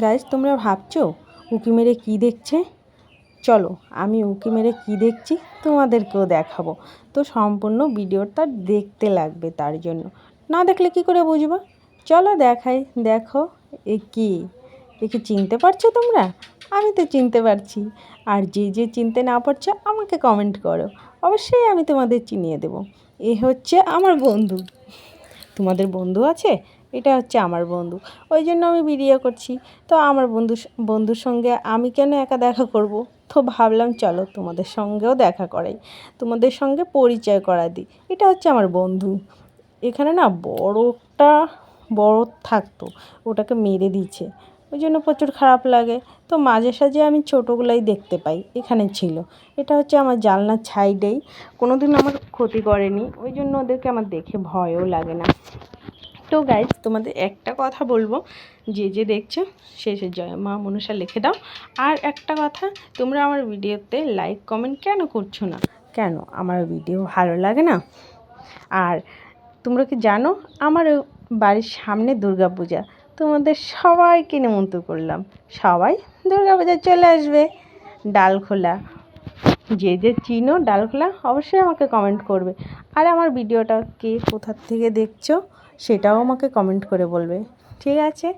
Guys তোমরা ভাবছ উঁকি মেরে কী দেখছে? চলো, আমি উঁকি মেরে কী দেখছি তোমাদেরকেও দেখাবো। তো সম্পূর্ণ ভিডিওটা দেখতে লাগবে তার জন্য। না দেখলে কি করে বুঝব? চলো দেখাই, দেখো, এ কী? একে চিনতে পারছ তোমরা? আমি তো চিনতে পারছি। আর যে যে চিনতে না পারছ, আমাকে কমেন্ট করো। অবশ্যই আমি তোমাদের চিনিয়ে দেবো। এ হচ্ছে আমার বন্ধু। তোমাদের বন্ধু আছে? এটা হচ্ছে আমার বন্ধু। ওই জন্য আমি ভিডিও করছি। তো আমার বন্ধু বন্ধুর সঙ্গে আমি কেন একা দেখা করব? তো ভাবলাম চলো তোমাদের সঙ্গেও দেখা করাই। তোমাদের সঙ্গে পরিচয় করা দিই। এটা হচ্ছে আমার বন্ধু। এখানে না বড়টা বড় থাকতো। ওটাকে মেরে দিচ্ছে ওই জন্য প্রচুর খারাপ লাগে। তো মাঝে সাঝে আমি ছোটোগুলাই দেখতে পাই। এখানে ছিল। এটা হচ্ছে আমার জানলার ছাইডেই। কোনো দিন আমার ক্ষতি করেনি। ওই জন্য ওদেরকে আমার দেখে ভয়ও লাগে না। তো গাইজ তোমাদের একটা কথা বলব। যে যে দেখছ শেষে জয়। মা মনসা লিখে দাও। আর একটা কথা, তোমরা আমার ভিডিওতে লাইক কমেন্ট কেন করছ না? কেন? আমার ভিডিও ভালো লাগে না? আর তোমরা কি জানো, আমার বাড়ির সামনে দুর্গা পূজা তোমাদের সবাইকে নিমন্ত্রণ করলাম। সবাই দুর্গা পূজা চলে আসবে। ডালখোলা যে যে চিনো ডালখোলা অবশ্যই আমাকে কমেন্ট করবে। আর আমার ভিডিওটা কে কোথার থেকে দেখছ সেটাও আমাকে কমেন্ট করে বলবে। ঠিক আছে?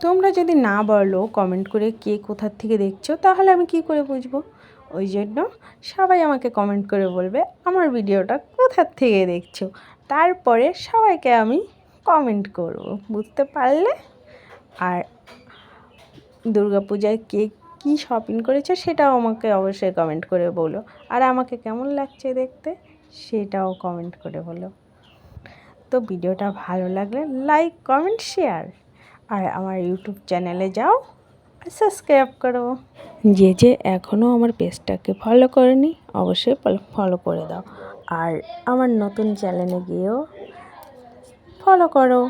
তোমরা যদি না বলো কমেন্ট করে কে কোথার থেকে দেখছ, তাহলে আমি কি করে বুঝব? ওই জন্য সবাই আমাকে কমেন্ট করে বলবে, আমার ভিডিওটা কোথার থেকে দেখছ? তারপরে সবাইকে আমি কমেন্ট করব, বুঝতে পারলে? আর দুর্গাপূজায় কে কী শপিং করেছে, সেটাও আমাকে অবশ্যই কমেন্ট করে বলো। আর আমাকে কেমন লাগছে দেখতে, সেটাও কমেন্ট করে বলো। তো ভিডিওটা ভালো লাগলে লাইক, কমেন্ট, শেয়ার। আর আমার ইউটিউব চ্যানেলে যাও সাবস্ক্রাইব করো। যে যে এখনও আমার পেজটাকে ফলো করেনি, অবশ্যই ফলো করে দাও। আর আমার নতুন চ্যানেলে গিয়েও ফলো করো।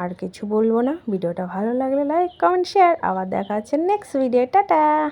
আর কিছু বলব না, ভিডিওটা ভালো লাগলে লাইক, কমেন্ট, শেয়ার। আবার দেখা হচ্ছে নেক্সট ভিডিও টাটা!